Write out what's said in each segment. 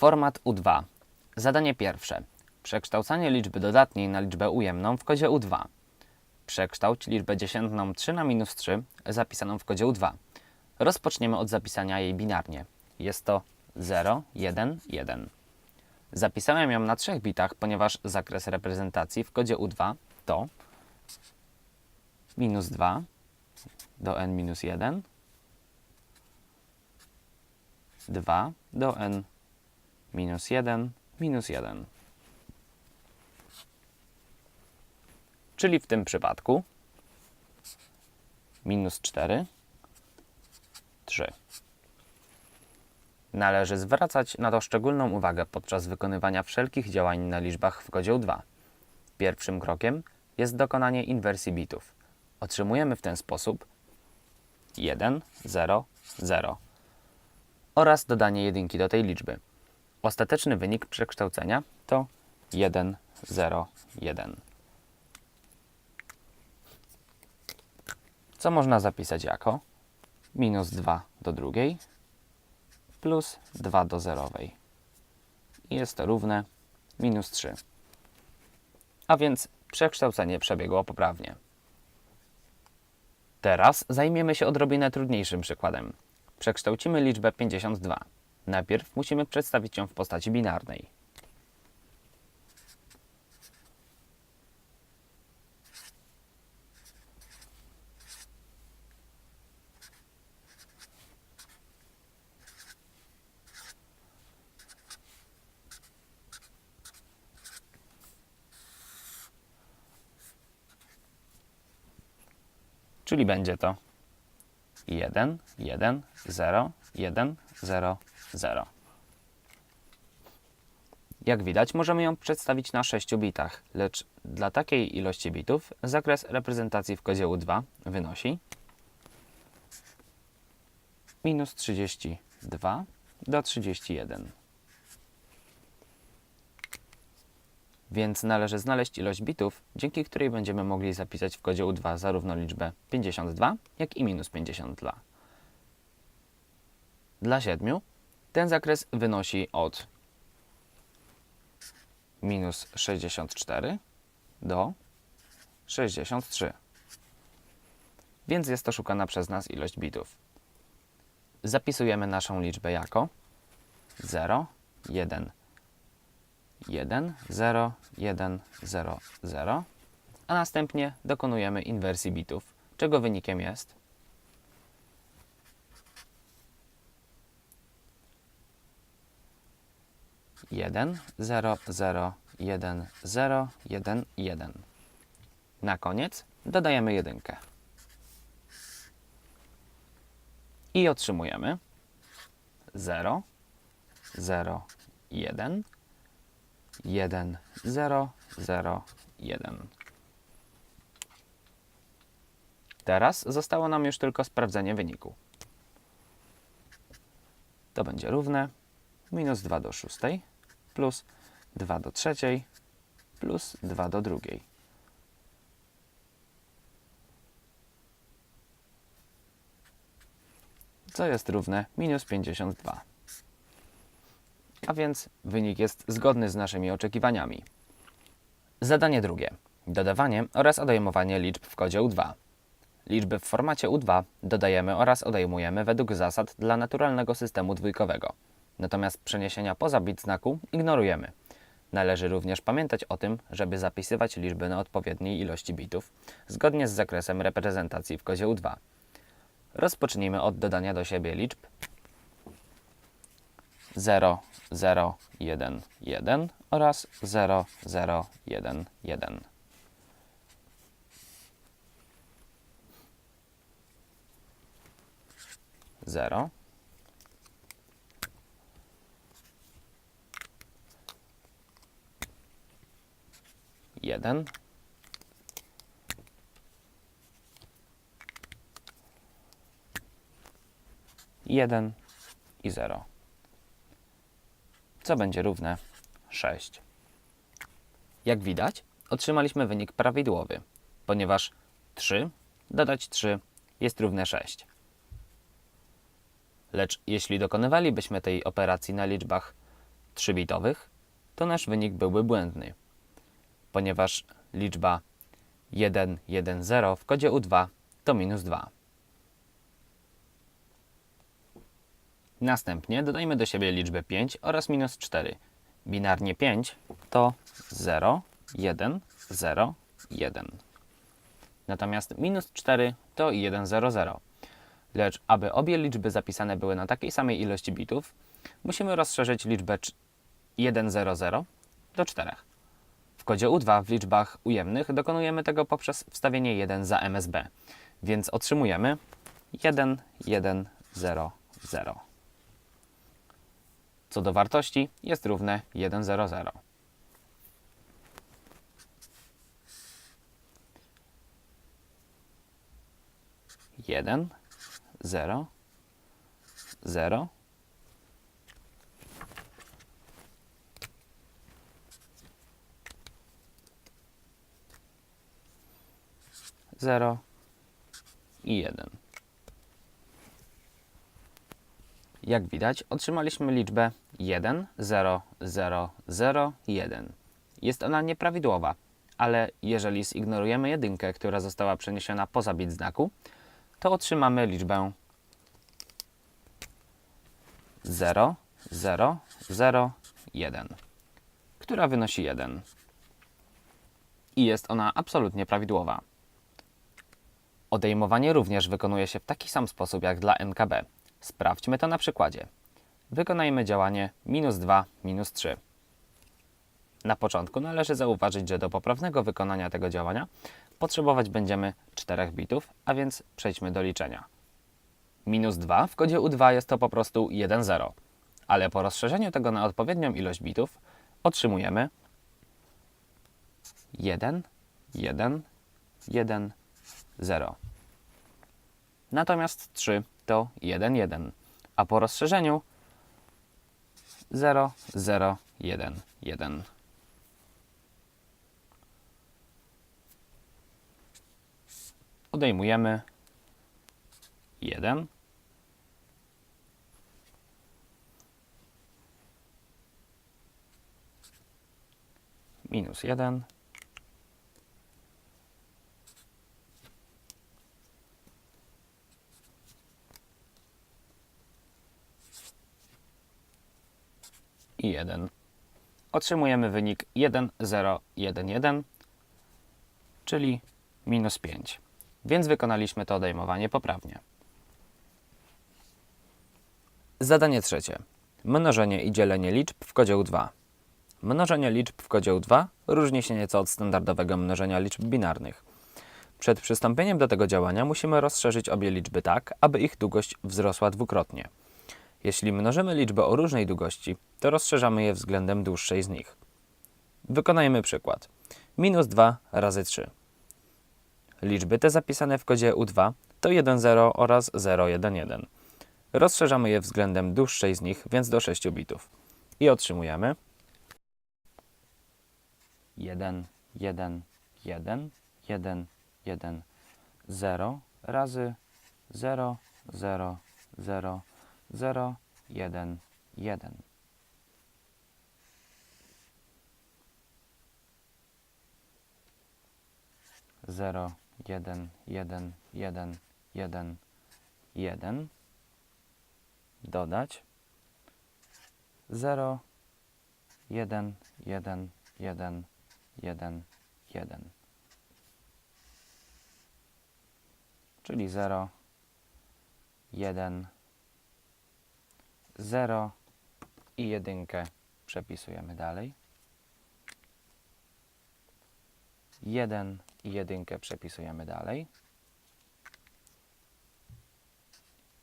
Format U2. Zadanie pierwsze. Przekształcanie liczby dodatniej na liczbę ujemną w kodzie U2. Przekształć liczbę dziesiętną 3 na minus 3 zapisaną w kodzie U2. Rozpoczniemy od zapisania jej binarnie. Jest to 0, 1, 1. Zapisałem ją na trzech bitach, ponieważ zakres reprezentacji w kodzie U2 to minus 2 do n minus 1, 2 do n minus 1, minus 1. Czyli w tym przypadku minus 4, 3. Należy zwracać na to szczególną uwagę podczas wykonywania wszelkich działań na liczbach w kodzie 2. Pierwszym krokiem jest dokonanie inwersji bitów. Otrzymujemy w ten sposób 1, 0, 0 oraz dodanie jedynki do tej liczby. Ostateczny wynik przekształcenia to 1, 0, 1. Co można zapisać jako minus 2 do drugiej plus 2 do zerowej. I jest to równe minus 3. A więc przekształcenie przebiegło poprawnie. Teraz zajmiemy się odrobinę trudniejszym przykładem. Przekształcimy liczbę 52. Najpierw musimy przedstawić ją w postaci binarnej. Czyli będzie to 1, 1, 0, 1, 0, 0. Jak widać, możemy ją przedstawić na 6 bitach, lecz dla takiej ilości bitów zakres reprezentacji w kodzie U2 wynosi minus 32 do 31. Więc należy znaleźć ilość bitów, dzięki której będziemy mogli zapisać w kodzie U2 zarówno liczbę 52, jak i minus 52. Dla 7 ten zakres wynosi od minus 64 do 63. Więc jest to szukana przez nas ilość bitów. Zapisujemy naszą liczbę jako 0, 1, 1, 0, 1, 0, 0, a następnie dokonujemy inwersji bitów, czego wynikiem jest jeden, zero, zero, jeden, zero, jeden, jeden. Na koniec dodajemy jedynkę. I otrzymujemy 0, 0, 1, 1, 0, 0, 1. Teraz zostało nam już tylko sprawdzenie wyniku. To będzie równe minus 2 do 6 plus 2 do 3 plus 2 do 2. Co jest równe minus 52 a więc wynik jest zgodny z naszymi oczekiwaniami. Zadanie drugie. Dodawanie oraz odejmowanie liczb w kodzie U2. Liczby w formacie U2 dodajemy oraz odejmujemy według zasad dla naturalnego systemu dwójkowego. Natomiast przeniesienia poza bit znaku ignorujemy. Należy również pamiętać o tym, żeby zapisywać liczby na odpowiedniej ilości bitów, zgodnie z zakresem reprezentacji w kodzie U2. Rozpocznijmy od dodania do siebie liczb 0, 0, 1, 1 oraz 0, 0, 1, 1. Zero. Jeden. Jeden i zero co będzie równe 6. Jak widać, otrzymaliśmy wynik prawidłowy, ponieważ 3 dodać 3 jest równe 6. Lecz jeśli dokonywalibyśmy tej operacji na liczbach 3-bitowych, to nasz wynik byłby błędny, ponieważ liczba 1, 1, 0 w kodzie U2 to minus 2. Następnie dodajmy do siebie liczbę 5 oraz minus 4. Binarnie 5 to 0, 1, 0, 1. Natomiast minus 4 to 1, 0, 0. Lecz aby obie liczby zapisane były na takiej samej ilości bitów, musimy rozszerzyć liczbę 1, 0, 0 do 4. W kodzie U2 w liczbach ujemnych dokonujemy tego poprzez wstawienie 1 za MSB, więc otrzymujemy 1, 1, 0, 0. Co do wartości jest równe 1, 0, 0. Jeden, zero, zero, zero i jeden. Jak widać, otrzymaliśmy liczbę 1, 0, 0, 0, 1. Jest ona nieprawidłowa, ale jeżeli zignorujemy jedynkę, która została przeniesiona poza bit znaku, to otrzymamy liczbę 0, 0, 0, 1, która wynosi 1. I jest ona absolutnie prawidłowa. Odejmowanie również wykonuje się w taki sam sposób jak dla NKB. Sprawdźmy to na przykładzie. Wykonajmy działanie minus 2, minus 3. Na początku należy zauważyć, że do poprawnego wykonania tego działania potrzebować będziemy 4 bitów, a więc przejdźmy do liczenia. Minus 2 w kodzie U2 jest to po prostu 1, 0, ale po rozszerzeniu tego na odpowiednią ilość bitów otrzymujemy 1, 1, 1, 0. Natomiast 3 to 1, 1, a po rozszerzeniu 0, 0, 1, 1. Odejmujemy 1. Minus 1. i 1. Otrzymujemy wynik 1, 0, 1, 1, czyli minus 5. Więc wykonaliśmy to odejmowanie poprawnie. Zadanie trzecie. Mnożenie i dzielenie liczb w kodzie U2. Mnożenie liczb w kodzie U2 różni się nieco od standardowego mnożenia liczb binarnych. Przed przystąpieniem do tego działania musimy rozszerzyć obie liczby tak, aby ich długość wzrosła dwukrotnie. Jeśli mnożymy liczby o różnej długości, to rozszerzamy je względem dłuższej z nich. Wykonajmy przykład. Minus 2 razy 3. Liczby te zapisane w kodzie U2 to 1,0 oraz 0,11. Rozszerzamy je względem dłuższej z nich, więc do 6 bitów. I otrzymujemy 1, 1, 1, 1, 1, 0 razy 0, 0, 0, 0, 1, 1. Zero, jeden, jeden, jeden, jeden, jeden. Dodać. Zero, jeden, jeden, jeden, jeden, jeden. Czyli zero, jeden, 0 i jedynkę przepisujemy dalej. 1 i jedynkę przepisujemy dalej.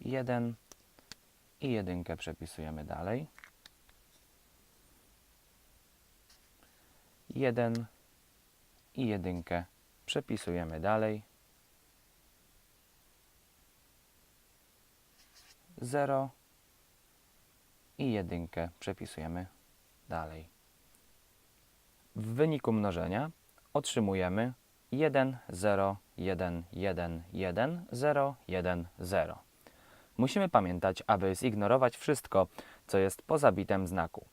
1 i jedynkę przepisujemy dalej. 1 i jedynkę przepisujemy dalej. 0 i jedynkę przepisujemy dalej. W wyniku mnożenia otrzymujemy 1, 0, 1, 1, 1, 0, 1, 0. Musimy pamiętać, aby zignorować wszystko, co jest poza bitem znaku.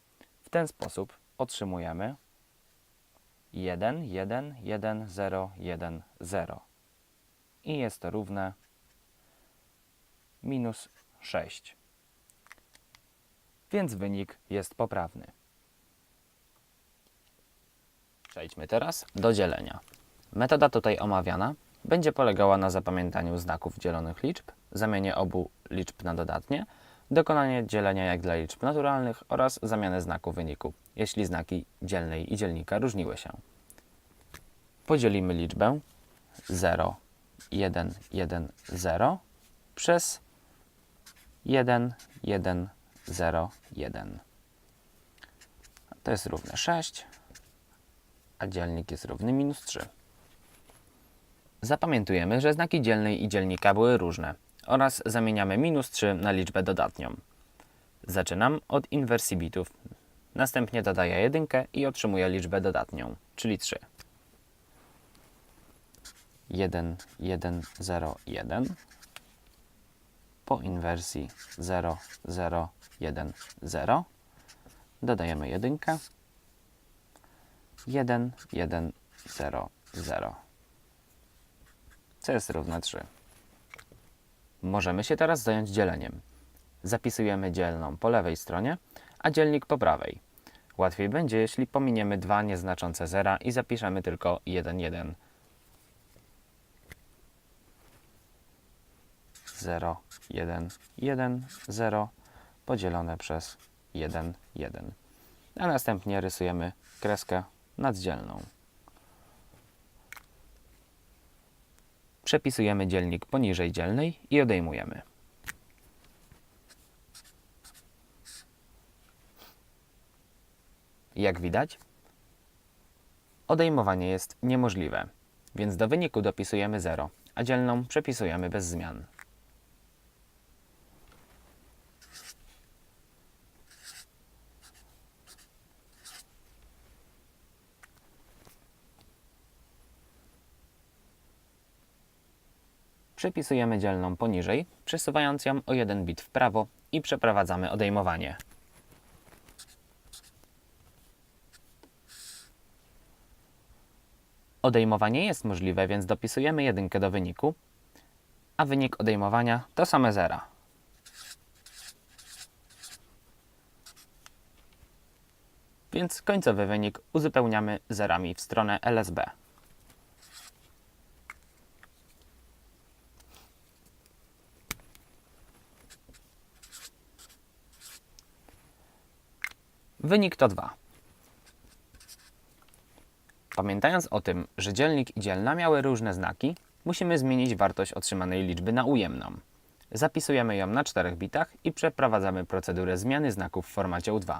W ten sposób otrzymujemy 1, 1, 1, 0, 1, 0. I jest to równe minus 6. Więc wynik jest poprawny. Przejdźmy teraz do dzielenia. Metoda tutaj omawiana będzie polegała na zapamiętaniu znaków dzielonych liczb, zamianie obu liczb na dodatnie, dokonanie dzielenia jak dla liczb naturalnych oraz zamianę znaku wyniku, jeśli znaki dzielnej i dzielnika różniły się. Podzielimy liczbę 0, 1, 1, 0 przez 1, 1, 0, 1. To jest równe 6, a dzielnik jest równy minus 3. Zapamiętujemy, że znaki dzielnej i dzielnika były różne oraz zamieniamy minus 3 na liczbę dodatnią. Zaczynam od inwersji bitów. Następnie dodaję jedynkę i otrzymuję liczbę dodatnią, czyli 3. 1, 1, 0, 1 po inwersji 0, 0, 1, 0 dodajemy jedynkę 1, 1, 0, 0 co jest równe 3. Możemy się teraz zająć dzieleniem. Zapisujemy dzielną po lewej stronie, a dzielnik po prawej. Łatwiej będzie, jeśli pominiemy dwa nieznaczące zera i zapiszemy tylko 1, 1. 0, 1, 1, 0 podzielone przez 1, 1. A następnie rysujemy kreskę naddzielną. Przepisujemy dzielnik poniżej dzielnej i odejmujemy. Jak widać, odejmowanie jest niemożliwe, więc do wyniku dopisujemy 0, a dzielną przepisujemy bez zmian. Przepisujemy dzielną poniżej, przesuwając ją o jeden bit w prawo i przeprowadzamy odejmowanie. Odejmowanie jest możliwe, więc dopisujemy jedynkę do wyniku, a wynik odejmowania to same zera. Więc końcowy wynik uzupełniamy zerami w stronę LSB. Wynik to 2. Pamiętając o tym, że dzielnik i dzielna miały różne znaki, musimy zmienić wartość otrzymanej liczby na ujemną. Zapisujemy ją na 4 bitach i przeprowadzamy procedurę zmiany znaków w formacie U2.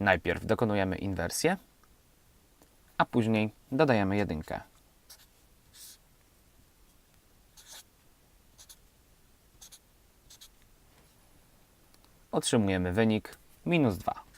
Najpierw dokonujemy inwersję, a później dodajemy jedynkę. Otrzymujemy wynik minus 2.